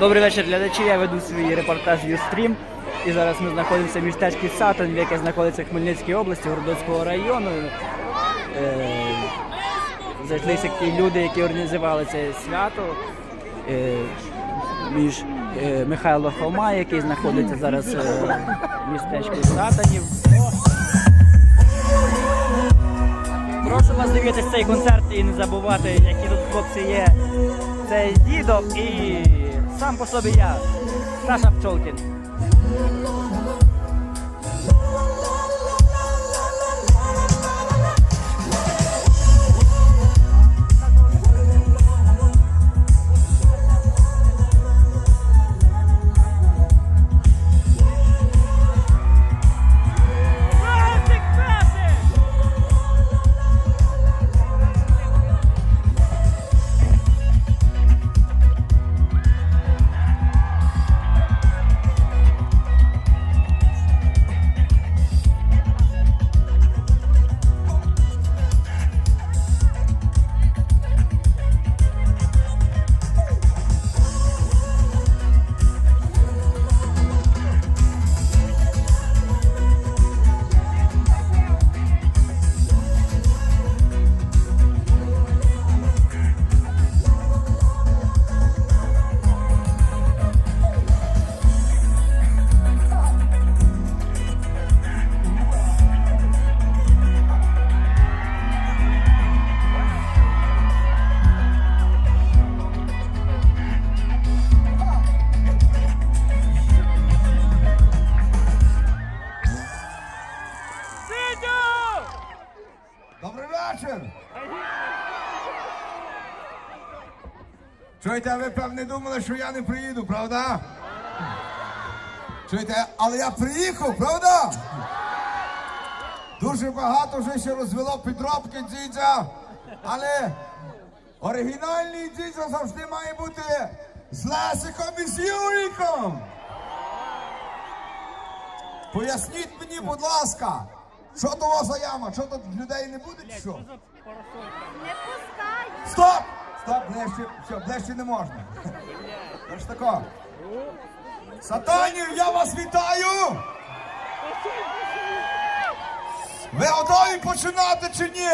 Добрий вечір, глядачі. Я веду свій репортаж Юстрім. І зараз ми знаходимося в містечку Сатан, яке знаходиться в Хмельницькій області, Городоцького району. Е, Зайшлися такі люди, які організували це свято. Е, між е, Михайло Хома, який знаходиться зараз в містечку Сатанів. Прошу вас дивитися цей концерт і не забувати, які тут хлопці є. Це дідо і сам по собі я, Саша Пчолкін. Добрий вечір! Чуєте, ви певне думали, що я не приїду, правда? Чуєте, але я приїхав, правда? Дуже багато вже ще розвело підробки дідя, але оригінальний дідя завжди має бути з Лесиком і з Юріком. Поясніть мені, будь ласка, що то у вас за яма? Що тут людей не буде чи що? Не пускай! Стоп! Стоп, ближче, все, ближче не можна. Тож тако. Сатанів, я вас вітаю! Ви готові починати чи ні?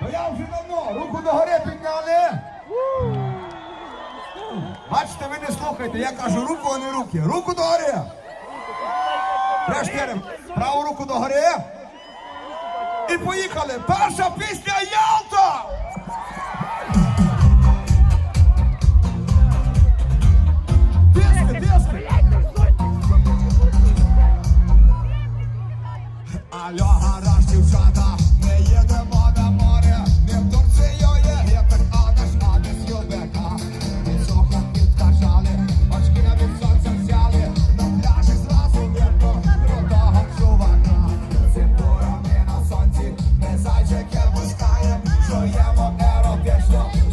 Ну я вже давно. Руку догори підняли. Бачите, ви не слухайте, я кажу руку, а не руки. Руку догори. Врешті праву руку догори. І поїхали. Перша пісня Ялта! Диски, диски! Алло, гара! Wiesz, no